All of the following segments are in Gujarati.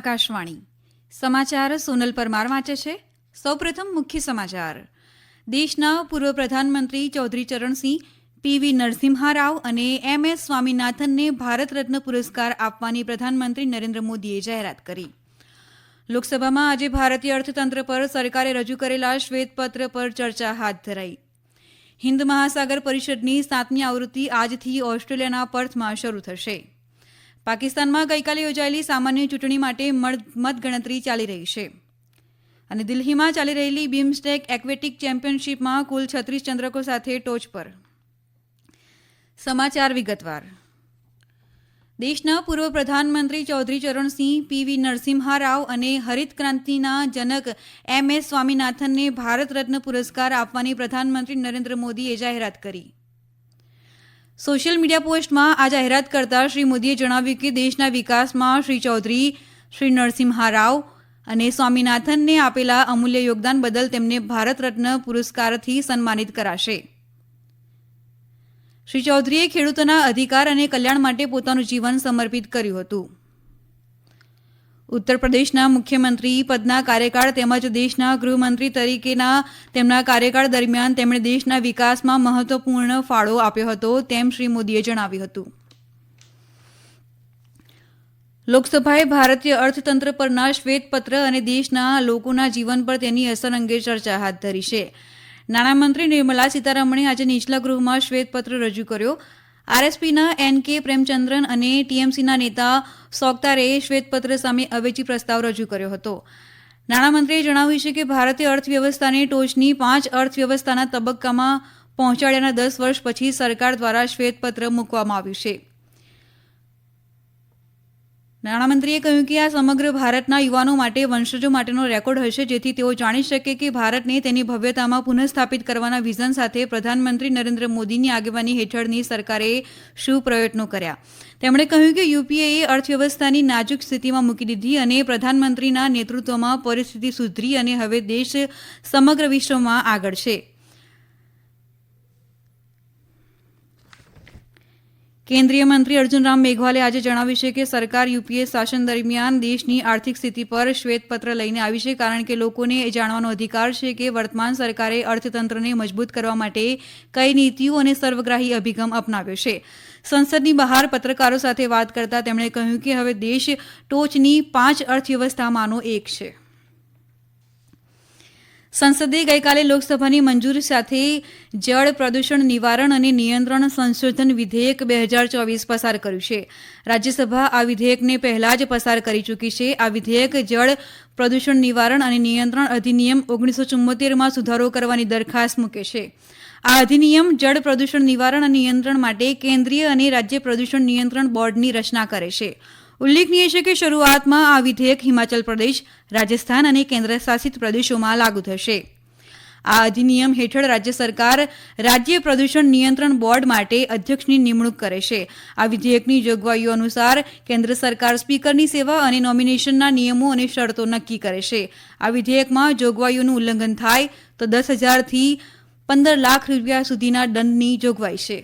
આકાશવાણી. સમાચાર સોનલ પરમાર વાંચે છે. સૌપ્રથમ મુખ્ય સમાચાર. દેશના પૂર્વ પ્રધાનમંત્રી ચૌધરી ચરણસિંહ, પીવી નરસિમ્હા રાવ અને એમ એસ સ્વામીનાથનને ભારત રત્ન પુરસ્કાર આપવાની પ્રધાનમંત્રી નરેન્દ્ર મોદીએ જાહેરાત કરી. લોકસભામાં આજે ભારતીય અર્થતંત્ર પર સરકારે રજૂ કરેલા શ્વેતપત્ર પર ચર્ચા હાથ ધરાઈ. હિન્દ મહાસાગર પરિષદની સાતમી આવૃત્તિ આજથી ઓસ્ટ્રેલિયાના પર્થમાં શરૂ થશે. પાકિસ્તાનમાં ગઈકાલે યોજાયેલી સામાન્ય ચૂંટણી માટે મતગણતરી ચાલી રહી છે. અને દિલ્હીમાં ચાલી રહેલી બિમસ્ટેક એક્વેટિક ચેમ્પિયનશિપમાં કુલ છત્રીસ ચંદ્રકો સાથે ટોચ પર. સમાચાર વિગતવાર. દેશના પૂર્વ પ્રધાનમંત્રી ચૌધરી ચરણસિંહ પીવી નરસિમ્હા રાવ અને હરિત ક્રાંતિના જનક એમ એસ સ્વામીનાથનને ભારત રત્ન પુરસ્કાર આપવાની પ્રધાનમંત્રી નરેન્દ્ર મોદીએ જાહેરાત કરી. સોશિયલ મીડિયા પોસ્ટમાં આ જાહેરાત કરતાં શ્રી મોદીએ જણાવ્યું કે દેશના વિકાસમાં શ્રી ચૌધરી, શ્રી નરસિમ્હા રાવ અને સ્વામીનાથનને આપેલા અમૂલ્ય યોગદાન બદલ તેમને ભારત રત્ન પુરસ્કારથી સન્માનિત કરાશે. શ્રી ચૌધરીએ ખેડૂતોના અધિકાર અને કલ્યાણ માટે પોતાનું જીવન સમર્પિત કર્યું હતું. ઉત્તર પ્રદેશના મુખ્યમંત્રી પદના કાર્યકાળ તેમજ દેશના ગૃહમંત્રી તરીકેના તેમના કાર્યકાળ દરમિયાન તેમણે દેશના વિકાસમાં મહત્વપૂર્ણ ફાળો આપ્યો હતો તેમ શ્રી મોદીએ જણાવ્યું હતું. લોકસભાએ ભારતીય અર્થતંત્ર પરના શ્વેતપત્ર અને દેશના લોકોના જીવન પર તેની અસર અંગે ચર્ચા હાથ ધરી છે. નાણામંત્રી નિર્મલા સીતારમણે આજે નીચલા ગૃહમાં શ્વેતપત્ર રજૂ કર્યો. આરએસપીના એન કે પ્રેમચંદ્રન અને ટીએમસીના નેતા સોગતારે શ્વેતપત્ર સામે અવેજી પ્રસ્તાવ રજૂ કર્યો હતો. નાણામંત્રીએ જણાવ્યું છે કે ભારતીય અર્થવ્યવસ્થાને ટોચની પાંચ અર્થવ્યવસ્થાના તબક્કામાં પહોંચાડ્યાના દસ વર્ષ પછી સરકાર દ્વારા શ્વેતપત્ર મૂકવામાં આવ્યું છે. નાણામંત્રીએ કહ્યું કે આ સમગ્ર ભારતના યુવાનો માટે, વંશજો માટેનો રેકોર્ડ હશે, જેથી તેઓ જાણી શકે કે ભારતને તેની ભવ્યતામાં પુનઃસ્થાપિત કરવાના વિઝન સાથે પ્રધાનમંત્રી નરેન્દ્ર મોદીની આગેવાની હેઠળની સરકારે શું પ્રયત્નો કર્યા. તેમણે કહ્યું કે યુપીએએ અર્થવ્યવસ્થાની નાજુક સ્થિતિમાં મૂકી દીધી અને પ્રધાનમંત્રીના નેતૃત્વમાં પરિસ્થિતિ સુધરી અને હવે દેશ સમગ્ર વિશ્વમાં આગળ છે. કેન્દ્રીય મંત્રી અર્જુનરામ મેઘવાલે આજે જણાવ્યું છે કે સરકાર યુપીએ શાસન દરમિયાન દેશની આર્થિક સ્થિતિ પર શ્વેતપત્ર લઈને આવી છે કારણ કે લોકોને એ જાણવાનો અધિકાર છે કે વર્તમાન સરકારે અર્થતંત્રને મજબૂત કરવા માટે કઈ નીતિઓ અને સર્વગ્રાહી અભિગમ અપનાવ્યો છે. સંસદની બહાર પત્રકારો સાથે વાત કરતા તેમણે કહ્યું કે હવે દેશ ટોચની પાંચ અર્થવ્યવસ્થામાંનો એક છે. સંસદે ગઈકાલે લોકસભાની મંજૂરી સાથે જળ પ્રદૂષણ નિવારણ અને નિયંત્રણ સંશોધન વિધેયક બે હજાર ચોવીસ પસાર કર્યું છે. રાજ્યસભા આ વિધેયકને પહેલા જ પસાર કરી ચૂકી છે. આ વિધેયક જળ પ્રદૂષણ નિવારણ અને નિયંત્રણ અધિનિયમ ઓગણીસો ચુમ્મોતેરમાં સુધારો કરવાની દરખાસ્ત મૂકે છે. આ અધિનિયમ જળ પ્રદૂષણ નિવારણ અને નિયંત્રણ માટે કેન્દ્રીય અને રાજ્ય પ્રદૂષણ નિયંત્રણ બોર્ડની રચના કરે છે. ઉલ્લેખનીય છે કે શરૂઆતમાં આ વિધેયક હિમાચલ પ્રદેશ, રાજસ્થાન અને કેન્દ્રશાસિત પ્રદેશોમાં લાગુ થશે. આ અધિનિયમ હેઠળ રાજ્ય સરકાર રાજ્ય પ્રદૂષણ નિયંત્રણ બોર્ડ માટે અધ્યક્ષની નિમણૂક કરે છે. આ વિધેયકની જોગવાઈઓ અનુસાર કેન્દ્ર સરકાર સ્પીકરની સેવા અને નોમિનેશનના નિયમો અને શરતો નક્કી કરે છે. આ વિધેયકમાં જોગવાઈઓનું ઉલ્લંઘન થાય તો દસ હજારથી પંદર લાખ રૂપિયા સુધીના દંડની જોગવાઈ છે.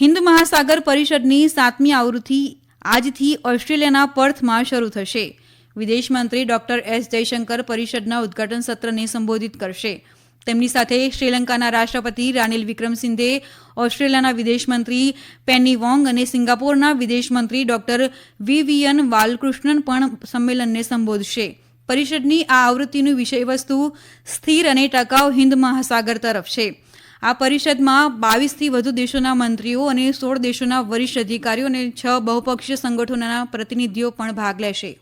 હિન્દ મહાસાગર પરિષદની સાતમી આવૃત્તિ આજથી ઓસ્ટ્રેલિયાના પર્થમાં શરૂ થશે. વિદેશ મંત્રી ડોક્ટર એસ જયશંકર પરિષદના ઉદઘાટન સત્રને સંબોધિત કરશે. તેમની સાથે શ્રીલંકાના રાષ્ટ્રપતિ રાનિલ વિક્રમસિંધે ઓસ્ટ્રેલિયાના વિદેશમંત્રી પેની વોંગ અને સિંગાપોરના વિદેશમંત્રી ડોક્ટર વિવિયન બાલકૃષ્ણન પણ સંમેલનને સંબોધશે. પરિષદની આ આવૃત્તિનું વિષયવસ્તુ સ્થિર અને ટકાઉ હિન્દ મહાસાગર તરફ છે. આ પરિષદમાં બાવીસથી વધુ દેશોના મંત્રીઓ અને સોળ દેશોના વરિષ્ઠ અધિકારીઓ અને છ બહુપક્ષીય સંગઠનોના પ્રતિનિધિઓ પણ ભાગ લેશે.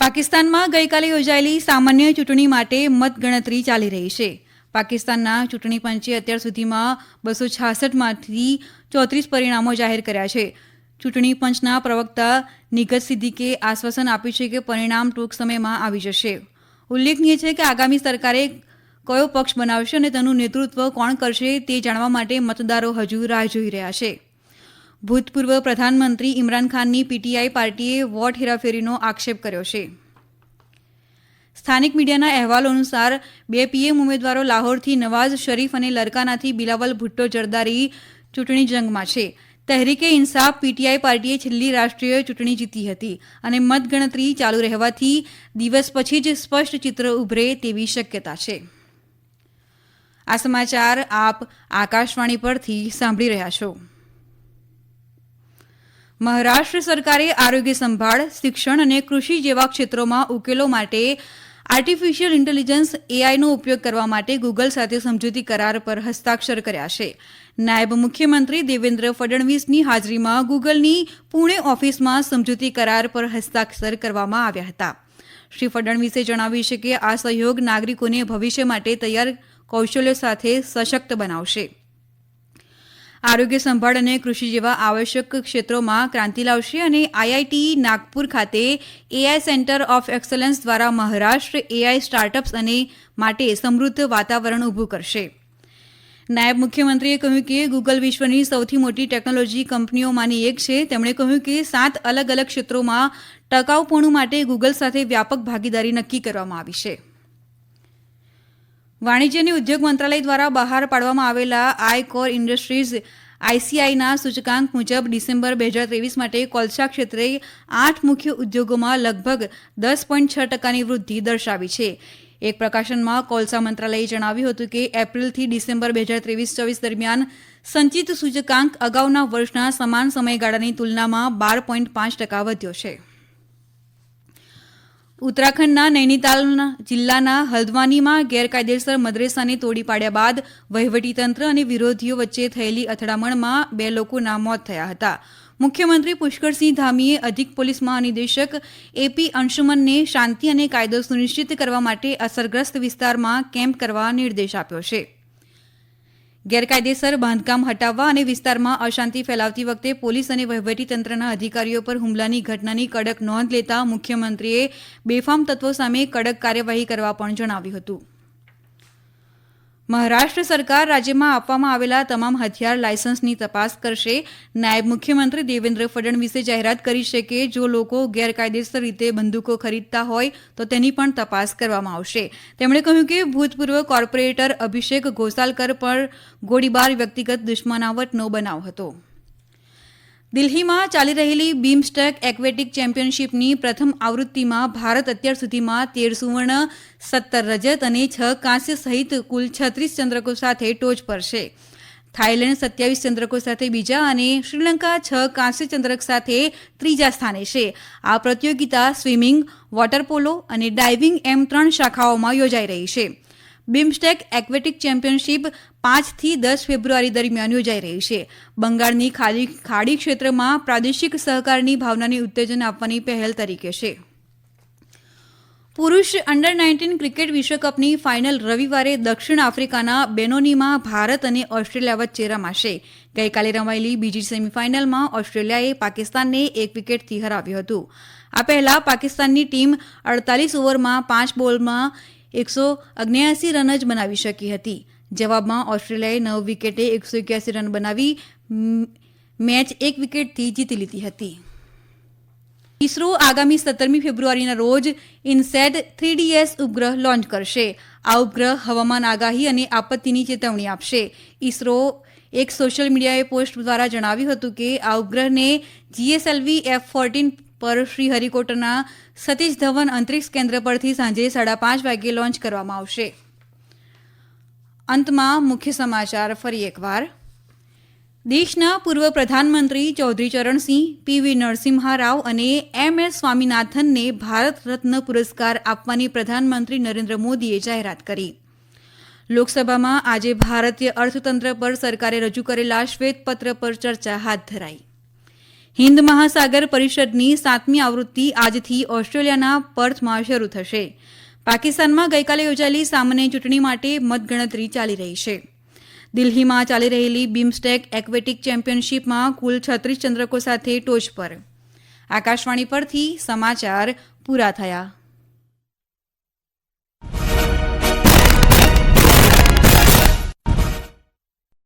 પાકિસ્તાનમાં ગઈકાલે યોજાયેલી સામાન્ય ચૂંટણી માટે મતગણતરી ચાલી રહી છે. પાકિસ્તાનના ચૂંટણી પંચે અત્યાર સુધીમાં બસો છાસઠમાંથી ચોત્રીસ પરિણામો જાહેર કર્યા છે. ચૂંટણી પંચના પ્રવક્તા નિગત સિદ્દીકે આશ્વાસન આપ્યું છે કે પરિણામ ટૂંક સમયમાં આવી જશે. ઉલ્લેખનીય છે કે આગામી સરકારે કયો પક્ષ બનાવશે અને તેનું નેતૃત્વ કોણ કરશે તે જાણવા માટે મતદારો હજુ રાહ જોઈ રહ્યા છે. ભૂતપૂર્વ પ્રધાનમંત્રી ઇમરાન ખાનની પીટીઆઈ પાર્ટીએ વોટ હેરાફેરીનો આક્ષેપ કર્યો છે. સ્થાનિક મીડિયાના અહેવાલો અનુસાર બે પીએમ ઉમેદવારો લાહોરથી નવાઝ શરીફ અને લરકાનાથી બિલાવલ ભુટ્ટો જરદારી ચૂંટણી જંગમાં છે. તહેરીકે ઇન્સાફ પીટીઆઈ પાર્ટીએ છેલ્લી રાષ્ટ્રીય ચૂંટણી જીતી હતી અને મતગણતરી ચાલુ રહેવાથી દિવસ પછી જ સ્પષ્ટ ચિત્ર ઉભરે તેવી શક્યતા છે. આ સમાચાર આપ આકાશવાણી પરથી સાંભળી રહ્યા છો. મહારાષ્ટ્ર સરકારે આરોગ્ય સંભાળ, શિક્ષણ અને કૃષિ જેવા ક્ષેત્રોમાં ઉકેલો માટે આર્ટિફિશિયલ ઇન્ટેલિજન્સ એઆઈનો ઉપયોગ કરવા માટે ગૂગલ સાથે સમજૂતી કરાર પર હસ્તાક્ષર કર્યા છે. નાયબ મુખ્યમંત્રી દેવેન્દ્ર ફડણવીસની હાજરીમાં ગૂગલની પુણે ઓફિસમાં સમજૂતી કરાર પર હસ્તાક્ષર કરવામાં આવ્યા હતા. શ્રી ફડણવીસે જણાવ્યું છે કે આ સહયોગ નાગરિકોને ભવિષ્ય માટે તૈયાર કૌશલ્યો સાથે સશક્ત બનાવશે. આરોગ્ય સંભાળ અને કૃષિ જેવા આવશ્યક ક્ષેત્રોમાં ક્રાંતિ લાવશે અને આઈઆઈટી નાગપુર ખાતે એઆઈ સેન્ટર ઓફ એક્સલન્સ દ્વારા મહારાષ્ટ્ર એઆઈ સ્ટાર્ટઅપ્સ અને માટે સમૃદ્ધ વાતાવરણ ઊભું કરશે. નાયબ મુખ્યમંત્રીએ કહ્યું કે ગૂગલ વિશ્વની સૌથી મોટી ટેકનોલોજી કંપનીઓમાંની એક છે. તેમણે કહ્યું કે સાત અલગ અલગ ક્ષેત્રોમાં ટકાઉપણું માટે ગૂગલ સાથે વ્યાપક ભાગીદારી નક્કી કરવામાં આવી છે. વાણિજ્ય અને ઉદ્યોગ મંત્રાલય દ્વારા બહાર પાડવામાં આવેલા આઈ કોર ઇન્ડસ્ટ્રીઝ આઈસીઆઈના સૂચકાંક મુજબ ડિસેમ્બર બે હજાર ત્રેવીસ માટે કોલસા ક્ષેત્રે આઠ મુખ્ય ઉદ્યોગોમાં લગભગ દસ પોઈન્ટ છ ટકાની વૃદ્ધિ દર્શાવી છે. એક પ્રકાશનમાં કોલસા મંત્રાલયે જણાવ્યું હતું કે એપ્રિલથી ડિસેમ્બર બે હજાર ત્રેવીસ ચોવીસ દરમિયાન સંચિત સૂચકાંક અગાઉના વર્ષના સમાન સમયગાળાની તુલનામાં બાર પોઈન્ટ પાંચ ટકા વધ્યો છે. ઉત્તરાખંડના નૈનીતાલ જિલ્લાના હલ્દવાનીમાં ગેરકાયદેસર મદ્રેસાને તોડી પાડ્યા બાદ વહીવટીતંત્ર અને વિરોધીઓ વચ્ચે થયેલી અથડામણમાં બે લોકોના મોત થયા હતા. મુખ્યમંત્રી પુષ્કરસિંહ ધામીએ અધિક પોલીસ મહાનિદેશક એપી અંશુમનને શાંતિ અને કાયદો સુનિશ્ચિત કરવા માટે અસરગ્રસ્ત વિસ્તારમાં કેમ્પ કરવા નિર્દેશ આપ્યો છે. ગેરકાયદેસર બાંધકામ હટાવવા અને વિસ્તારમાં અશાંતિ ફેલાવતી વખતે પોલીસ અને વહીવટીતંત્રના અધિકારીઓ પર હુમલાની ઘટનાની કડક નોંધ લેતા મુખ્યમંત્રીએ બેફામ તત્વો સામે કડક કાર્યવાહી કરવા પણ જણાવ્યું હતું. મહારાષ્ટ્ર સરકાર રાજ્યમાં આપવામાં આવેલા તમામ હથિયાર લાયસન્સની તપાસ કરશે. નાયબ મુખ્યમંત્રી દેવેન્દ્ર ફડણવીસે જાહેરાત કરી છે કે જો લોકો ગેરકાયદેસર રીતે બંદૂકો ખરીદતા હોય, તો તેની પણ તપાસ કરવામાં આવશે. તેમણે કહ્યું કે ભૂતપૂર્વ કોર્પોરેટર અભિષેક ઘોસાલકર પર ગોળીબાર વ્યક્તિગત દુશ્મનાવટનો બનાવ હતો. દિલ્હીમાં ચાલી રહેલી બીમસ્ટેક એક્વેટિક ચેમ્પિયનશિપની પ્રથમ આવૃત્તિમાં ભારત અત્યાર સુધીમાં તેર સુવર્ણ, સત્તર રજત અને છ કાંસ્ય સહિત કુલ છત્રીસ ચંદ્રકો સાથે ટોચ પર છે. થાઇલેન્ડ સત્યાવીસ ચંદ્રકો સાથે બીજા અને શ્રીલંકા છ કાંસ્ય ચંદ્રક સાથે ત્રીજા સ્થાને છે. આ પ્રતિયોગિતા સ્વિમિંગ, વોટર પોલો અને ડાઇવિંગ એમ ત્રણ શાખાઓમાં યોજાઈ રહી છે. બિમસ્ટેક એક્વેટિક ચેમ્પિયનશિપ પાંચથી દસ ફેબ્રુઆરી દરમિયાન યોજાઈ રહી છે. બંગાળની ખાડી ખાડી ક્ષેત્રમાં પ્રાદેશિક સહકારની ભાવનાને ઉત્તેજન આપવાની પહેલ તરીકે છે. પુરુષ અંડર નાઇન્ટીન ક્રિકેટ વિશ્વકપની ફાઇનલ રવિવારે દક્ષિણ આફ્રિકાના બેનોનીમાં ભારત અને ઓસ્ટ્રેલિયા વચ્ચે રમાશે. ગઈકાલે રમાયેલી બીજી સેમીફાઇનલમાં ઓસ્ટ્રેલિયાએ પાકિસ્તાનને એક વિકેટથી હરાવ્યું હતું. આ પહેલા પાકિસ્તાનની ટીમ અડતાલીસ ઓવરમાં પાંચ બોલમાં એકસો અગ્નેયાસી રન જ બનાવી શકી હતી. જવાબમાં ઓસ્ટ્રેલિયાએ નવ વિકેટે એકસો એક્યાસી રન બનાવી મેચ એક વિકેટથી જીતી લીધી હતી. ઇસરો આગામી સત્તરમી ફેબ્રુઆરીના રોજ ઇનસેટ થ્રી ડીએસ ઉપગ્રહ લોન્ચ કરશે. આ ઉપગ્રહ હવામાન આગાહી અને આપત્તિની ચેતવણી આપશે. ઇસરો એક સોશિયલ મીડિયાએ પોસ્ટ દ્વારા જણાવ્યું હતું કે આ ઉપગ્રહને જીએસએલવી એફ ફોર્ટીન પર શ્રીહરિકોટાના સતીશ ધવન અંતરિક્ષ કેન્દ્ર પરથી સાંજે સાડા પાંચ વાગ્યે લોન્ચ કરવામાં આવશે. અંતમાં મુખ્ય સમાચાર ફરી એકવાર. દેશના પૂર્વ પ્રધાનમંત્રી ચૌધરી ચરણસિંહ પીવી નરસિમ્હા રાવ અને એમ એસ સ્વામીનાથનને ભારત રત્ન પુરસ્કાર આપવાની પ્રધાનમંત્રી નરેન્દ્ર મોદીએ જાહેરાત કરી. લોકસભામાં આજે ભારતીય અર્થતંત્ર પર સરકારે રજૂ કરેલા શ્વેતપત્ર પર ચર્ચા હાથ ધરાઈ. હિન્દ મહાસાગર પરિષદની સાતમી આવૃત્તિ આજથી ઓસ્ટ્રેલિયાના પર્થમાં શરૂ થશે. પાકિસ્તાનમાં ગઈકાલે યોજાયેલી સામાન્ય ચૂંટણી માટે મતગણતરી ચાલી રહી છે. દિલ્હીમાં ચાલી રહેલી બીમસ્ટેક એક્વેટિક ચેમ્પિયનશિપમાં કુલ છત્રીસ ચંદ્રકો સાથે ટોચ પર. આકાશવાણી પરથી સમાચાર પૂરા થયા.